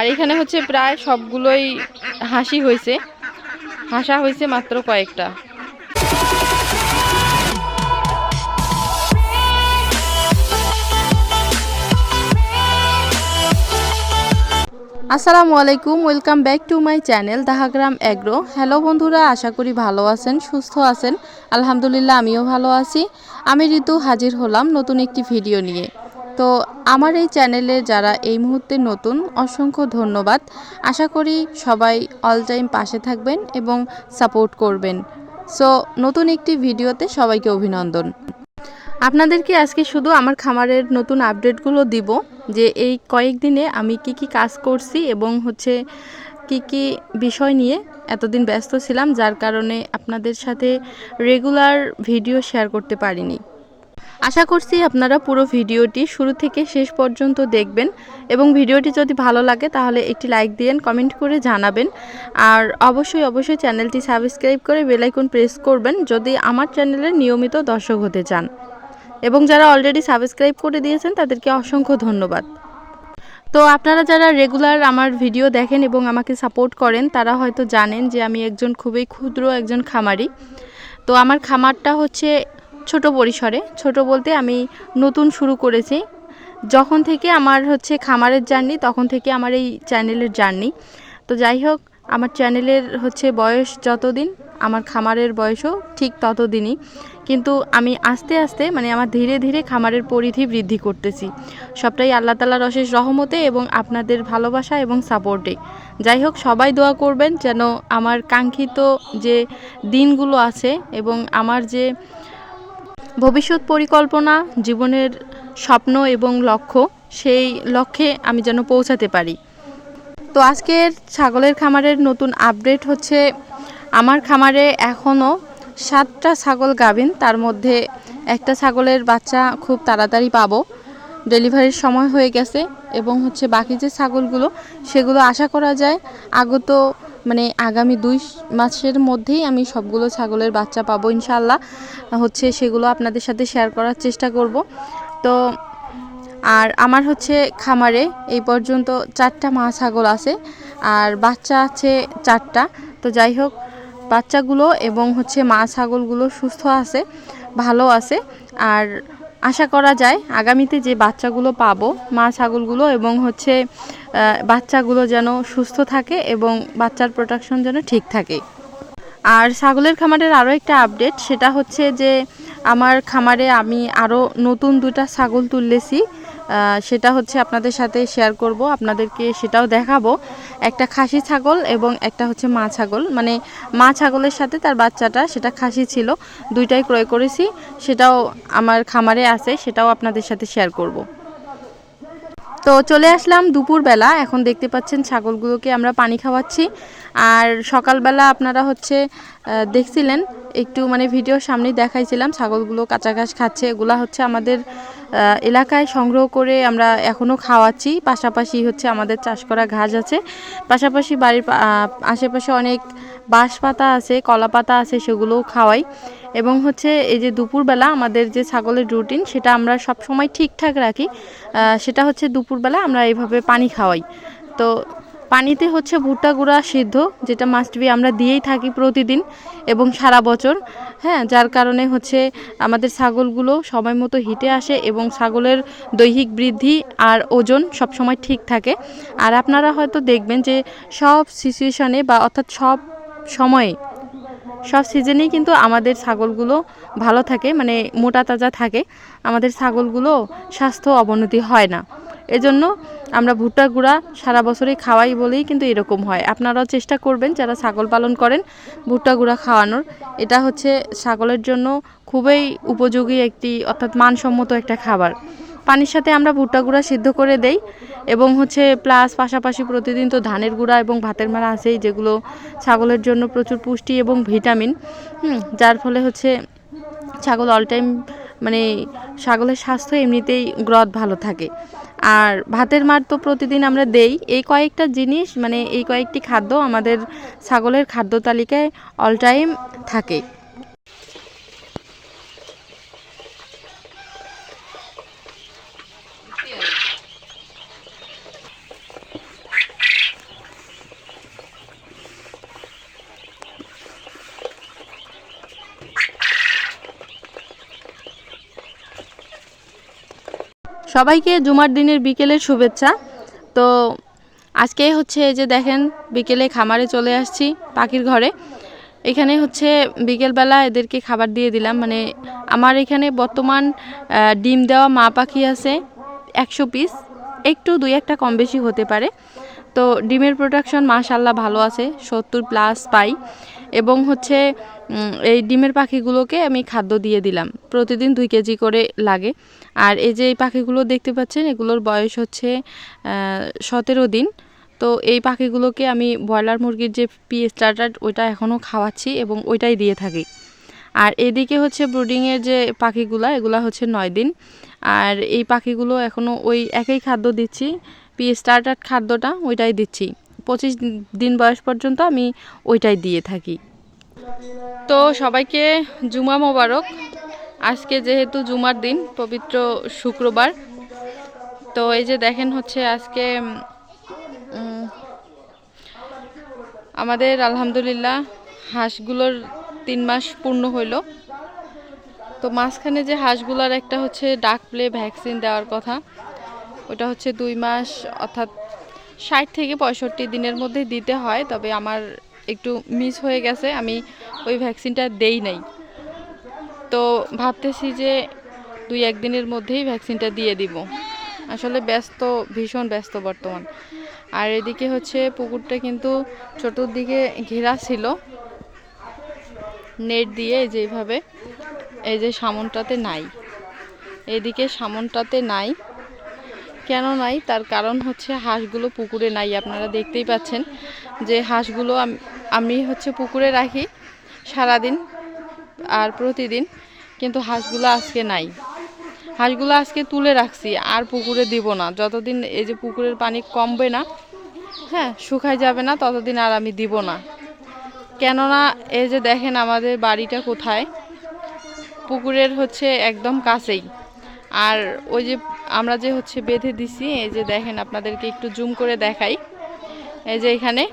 আর এখানে হচ্ছে প্রায় সবগুলোই হাসি হয়েছে। হাসা হয়েছে মাত্র কয়েকটা। আসসালামু আলাইকুম, welcome back to my channel Dahagram agro. Hello বন্ধুরা, আশা করি ভালো আছেন, সুস্থ আছেন। আলহামদুলিল্লাহ, আমিও ভালো আছি। আমি ঋতু হাজির হলাম নতুন একটি ভিডিও নিয়ে। তো আমার এই চ্যানেলে যারা এই মুহূর্তে নতুন, অসংখ্য ধন্যবাদ। আশা করি সবাই অল টাইম পাশে থাকবেন এবং সাপোর্ট করবেন। সো, নতুন একটি ভিডিওতে সবাইকে অভিনন্দন। আপনাদেরকে আজকে শুধু আমার খামারের নতুন আপডেটগুলো দিব, যে এই কয়েকদিনে আমি কি কি কাজ করছি এবং হচ্ছে কি কি বিষয় নিয়ে এতদিন ব্যস্ত ছিলাম, যার কারণে আপনাদের সাথে রেগুলার ভিডিও শেয়ার করতে পারিনি। আশা করছি আপনারা পুরো ভিডিওটি শুরু থেকে শেষ পর্যন্ত দেখবেন এবং ভিডিওটি যদি ভালো লাগে তাহলে একটি লাইক দিয়েন কমেন্ট করে জানাবেন। আর অবশ্যই অবশ্যই চ্যানেলটি সাবস্ক্রাইব করে বেলাইকন প্রেস করবেন যদি আমার চ্যানেলের নিয়মিত দর্শক হতে চান। এবং যারা অলরেডি সাবস্ক্রাইব করে দিয়েছেন তাদেরকে অসংখ্য ধন্যবাদ। তো আপনারা যারা রেগুলার আমার ভিডিও দেখেন এবং আমাকে সাপোর্ট করেন, তারা হয়তো জানেন যে আমি একজন খুবই ক্ষুদ্র একজন খামারি। তো আমার খামারটা হচ্ছে ছোট পরিসরে, ছোট বলতে আমি নতুন শুরু করেছি। যখন থেকে আমার হচ্ছে খামারের জার্নি, তখন থেকে আমার এই চ্যানেলের জার্নি। তো যাই হোক, আমার চ্যানেলের হচ্ছে বয়স যতদিন, আমার খামারের বয়সও ঠিক ততদিনই। কিন্তু আমি আস্তে আস্তে মানে আমার ধীরে ধীরে খামারের পরিধি বৃদ্ধি করতেছি। সবটাই আল্লাহ তালার অশেষ রহমতে এবং আপনাদের ভালোবাসা এবং সাপোর্টে। যাই হোক, সবাই দোয়া করবেন যেন আমার কাঙ্ক্ষিত যে দিনগুলো আছে এবং আমার যে ভবিষ্যৎ পরিকল্পনা, জীবনের স্বপ্ন এবং লক্ষ্য, সেই লক্ষ্যে আমি যেন পৌঁছাতে পারি। তো আজকের ছাগলের খামারের নতুন আপডেট হচ্ছে, আমার খামারে এখনও সাতটা ছাগল গাভিন, তার মধ্যে একটা ছাগলের বাচ্চা খুব তাড়াতাড়ি পাবো। ডেলিভারির সময় হয়ে গেছে এবং হচ্ছে বাকি যে ছাগলগুলো, সেগুলো আশা করা যায় আগত মানে আগামী দুই মাসের মধ্যেই আমি সবগুলো ছাগলের বাচ্চা পাবো ইনশাল্লাহ হচ্ছে সেগুলো আপনাদের সাথে শেয়ার করার চেষ্টা করব। তো, আর আমার হচ্ছে খামারে এই পর্যন্ত চারটা মা ছাগল আছে, আর বাচ্চা আছে চারটা। তো যাই হোক, বাচ্চাগুলো এবং হচ্ছে মা ছাগলগুলো সুস্থ আছে, ভালো আছে, আর আশা করা যায় আগামীতে যে বাচ্চাগুলো পাবো, মা ছাগলগুলো এবং হচ্ছে বাচ্চাগুলো যেন সুস্থ থাকে এবং বাচ্চার প্রোটেকশন যেন ঠিক থাকে। আর ছাগলের খামারের আরও একটা আপডেট সেটা হচ্ছে যে, আমার খামারে আমি আরও নতুন দুটা ছাগল তুললেছি। সেটা হচ্ছে আপনাদের সাথে শেয়ার করব, আপনাদেরকে সেটাও দেখাবো। একটা খাসি ছাগল এবং একটা হচ্ছে মা ছাগল। মানে মা ছাগলের সাথে তার বাচ্চাটা, সেটা খাসি ছিল। দুইটাই ক্রয় করেছি, সেটাও আমার খামারে আছে, সেটাও আপনাদের সাথে শেয়ার করব। তো চলে আসলাম দুপুরবেলা। এখন দেখতে পাচ্ছেন ছাগলগুলোকে আমরা পানি খাওয়াচ্ছি। আর সকালবেলা আপনারা হচ্ছে দেখছিলেন, একটু মানে ভিডিওর সামনেই দেখাইছিলাম, ছাগলগুলো কাঁচা ঘাস খাচ্ছে। এগুলা হচ্ছে আমাদের এলাকায় সংগ্রহ করে আমরা এখনও খাওয়াচ্ছি। পাশাপাশি হচ্ছে আমাদের চাষ করা ঘাস আছে। পাশাপাশি বাড়ির আশেপাশে অনেক বাঁশ পাতা আছে, কলা পাতা আছে, সেগুলোও খাওয়াই। এবং হচ্ছে এই যে দুপুরবেলা আমাদের যে ছাগলের রুটিন সেটা আমরা সব সময় ঠিকঠাক রাখি। সেটা হচ্ছে দুপুরবেলা আমরা এইভাবে পানি খাওয়াই। তো পানিতে হচ্ছে ভুট্টা গুঁড়া সিদ্ধ, যেটা মাস্ট বি আমরা দিয়েই থাকি প্রতিদিন এবং সারা বছর। হ্যাঁ যার কারণে হচ্ছে আমাদের ছাগলগুলো সময় মতো হিটে আসে এবং ছাগলের দৈহিক বৃদ্ধি আর ওজন সব সময় ঠিক থাকে। আর আপনারা হয়তো দেখবেন যে সব সিচুয়েশনে বা অর্থাৎ সব সময়ে, সব সিজনেই কিন্তু আমাদের ছাগলগুলো ভালো থাকে মানে মোটা তাজা থাকে। আমাদের ছাগলগুলো স্বাস্থ্য অবনতি হয় না। এজন্য আমরা ভুট্টা গুঁড়া সারা বছরই খাওয়াই বলেই কিন্তু এরকম হয়। আপনারাও চেষ্টা করবেন যারা ছাগল পালন করেন ভুট্টা গুঁড়া খাওয়ানোর। এটা হচ্ছে ছাগলের জন্য খুবই উপযোগী একটি, অর্থাৎ মানসম্মত একটা খাবার। পানির সাথে আমরা ভুট্টা গুঁড়া সিদ্ধ করে দেই এবং হচ্ছে প্লাস পাশাপাশি প্রতিদিন তো ধানের গুঁড়া এবং ভাতের মারা আছেই, যেগুলো ছাগলের জন্য প্রচুর পুষ্টি এবং ভিটামিন। যার ফলে হচ্ছে ছাগল অল টাইম মানে ছাগলের স্বাস্থ্য এমনিতেই গ্রথ ভালো থাকে। আর ভাতের মার তো প্রতিদিন আমরা দেই। এই কয়েকটা জিনিস মানে এই কয়েকটি খাদ্য আমাদের ছাগলের খাদ্য তালিকায় অল টাইম থাকে। সবাইকে জুমার দিনের বিকেলের শুভেচ্ছা। তো আজকে হচ্ছে যে দেখেন, বিকেলে খামারে চলে আসছি পাখির ঘরে। এখানে হচ্ছে বিকেলবেলা এদেরকে খাবার দিয়ে দিলাম। মানে আমার এখানে বর্তমান ডিম দেওয়া মা পাখি আছে একশো পিস। একটু দুই একটা কম বেশি হতে পারে। তো ডিমের প্রোডাকশন মাশাল্লাহ ভালো আছে, সত্তর প্লাস পাই। এবং হচ্ছে এই ডিমের পাখিগুলোকে আমি খাদ্য দিয়ে দিলাম। প্রতিদিন দুই কেজি করে লাগে। আর এই যে এই পাখিগুলো দেখতে পাচ্ছেন, এগুলোর বয়স হচ্ছে সতেরো দিন। তো এই পাখিগুলোকে আমি ব্রয়লার মুরগির যে পি স্টার্টার, ওইটা এখনও খাওয়াচ্ছি এবং ওইটাই দিয়ে থাকি। আর এদিকে হচ্ছে ব্রুডিংয়ের যে পাখিগুলা, এগুলা হচ্ছে নয় দিন। আর এই পাখিগুলো এখনও ওই একই খাদ্য দিচ্ছি পি স্টার্টার খাদ্যটা ওইটাই দিচ্ছি। পঁচিশ দিন বয়স পর্যন্ত আমি ওইটাই দিয়ে থাকি। তো সবাইকে জুমা মোবারক। আজকে যেহেতু জুমার দিন, পবিত্র শুক্রবার, তো এই যে দেখেন হচ্ছে আজকে আমাদের আলহামদুলিল্লাহ হাঁসগুলোর তিন মাস পূর্ণ হইল। তো মাঝখানে যে হাঁসগুলোর একটা হচ্ছে ডাক প্লে ভ্যাকসিন দেওয়ার কথা, ওটা হচ্ছে দুই মাস, অর্থাৎ ষাট থেকে পঁয়ষট্টি দিনের মধ্যে দিতে হয়, তবে আমার একটু মিস হয়ে গেছে, আমি ওই ভ্যাকসিনটা দেই নাই। তো ভাবতেছি যে দুই একদিনের মধ্যেই ভ্যাকসিনটা দিয়ে দিব। আসলে ব্যস্ত, ভীষণ ব্যস্ত বর্তমান। আর এদিকে হচ্ছে পুকুরটা কিন্তু চতুর্দিকে ঘেরা ছিল। নেট দিয়ে এই যে এই যে সামনটাতে নাই। এদিকে সামনটাতে নাই। কেন নাই? তার কারণ হচ্ছে হাঁসগুলো পুকুরে নাই, আপনারা দেখতেই পাচ্ছেন যে হাঁসগুলো আমি হচ্ছে পুকুরে রাখি সারাদিন আর প্রতিদিন, কিন্তু হাঁসগুলো আজকে নাই। হাঁসগুলো আজকে তুলে রাখছি, আর পুকুরে দিব না। যতদিন এই যে পুকুরের পানি কমবে না হ্যাঁ শুকায় যাবে না, ততদিন আর আমি দিব না। কেননা এই যে দেখেন আমাদের বাড়িটা কোথায়? পুকুরের হচ্ছে একদম কাছেই। আর ওই যে আমরা যে হচ্ছে বেঁধে দিছি, এই যে দেখেন আপনাদেরকে একটু জুম করে দেখাই। এই যে এখানে।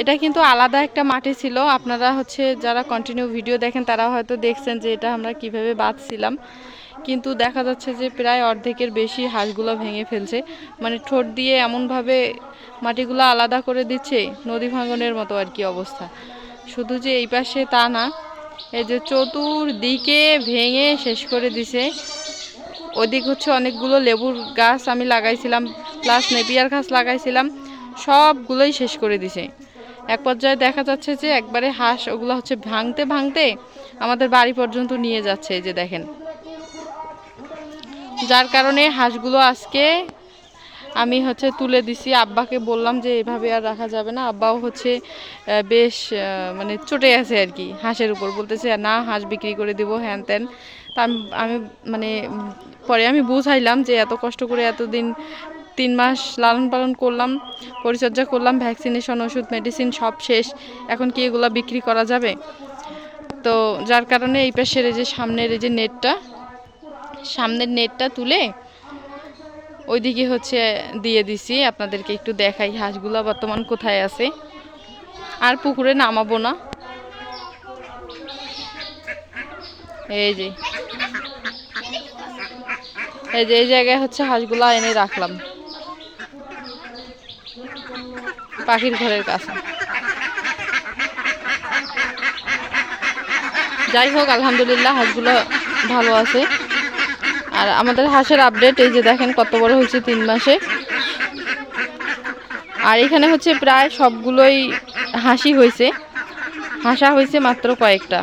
এটা কিন্তু আলাদা একটা মাটি ছিল। আপনারা হচ্ছে যারা কন্টিনিউ ভিডিও দেখেন, তারা হয়তো দেখছেন যে এটা আমরা কীভাবে বাঁধছিলাম। কিন্তু দেখা যাচ্ছে যে প্রায় অর্ধেকের বেশি হাঁসগুলো ভেঙে ফেলছে। মানে ঠোঁট দিয়ে এমনভাবে মাটিগুলো আলাদা করে দিচ্ছে, নদী ভাঙনের মতো আর কি অবস্থা। শুধু যে এই পাশে তা না এই যে চতুর্দিকে ভেঙে শেষ করে দিছে। ওদিক হচ্ছে অনেকগুলো লেবুর গাছ আমি লাগাইছিলাম প্লাস নেপিয়ার গাছ লাগাইছিলাম, সবগুলোই শেষ করে দিছে। এক পর্যায়ে দেখা যাচ্ছে যে একবারে হাঁস ওগুলো হচ্ছে ভাঙতে ভাঙতে আমাদের বাড়ি পর্যন্ত নিয়ে যাচ্ছে এই যে দেখেন। যার কারণে হাঁসগুলো আজকে আমি হচ্ছে তুলে দিছি। আব্বাকে বললাম যে এভাবে আর রাখা যাবে না। আব্বাও হচ্ছে বেশ মানে চটে আছে আর কি হাঁসের উপর। বলতেছে, না, হাঁস বিক্রি করে দিব, হ্যান ত্যান। তা আমি মানে পরে আমি বুঝাইলাম যে এত কষ্ট করে এতদিন তিন মাস লালন পালন করলাম, পরিচর্যা করলাম, ভ্যাকসিনেশন, ওষুধ, মেডিসিন সব শেষ। এখন কি এগুলো বিক্রি করা যাবে? তো যার কারণে এই পাশের এই যে সামনের এই যে নেটটা, সামনের নেটটা তুলে ওইদিকে হচ্ছে দিয়ে দিছি, আপনাদেরকে একটু দেখাই হাঁসগুলো বর্তমান কোথায় আছে। আর পুকুরে নামাবো না। এই যে। এই যে, এই জায়গায় হচ্ছে হাঁসগুলা এনে রাখলাম। পাখির ঘরের কাছে। যাই হোক, আলহামদুলিল্লাহ হাঁসগুলো ভালো আছে। আর আমাদের হাঁসের আপডেট এই যে দেখেন কত বড় হয়েছে তিন মাসে। আর এখানে হচ্ছে প্রায় সবগুলোই হাসি হয়েছে। হাসা হয়েছে মাত্র কয়েকটা।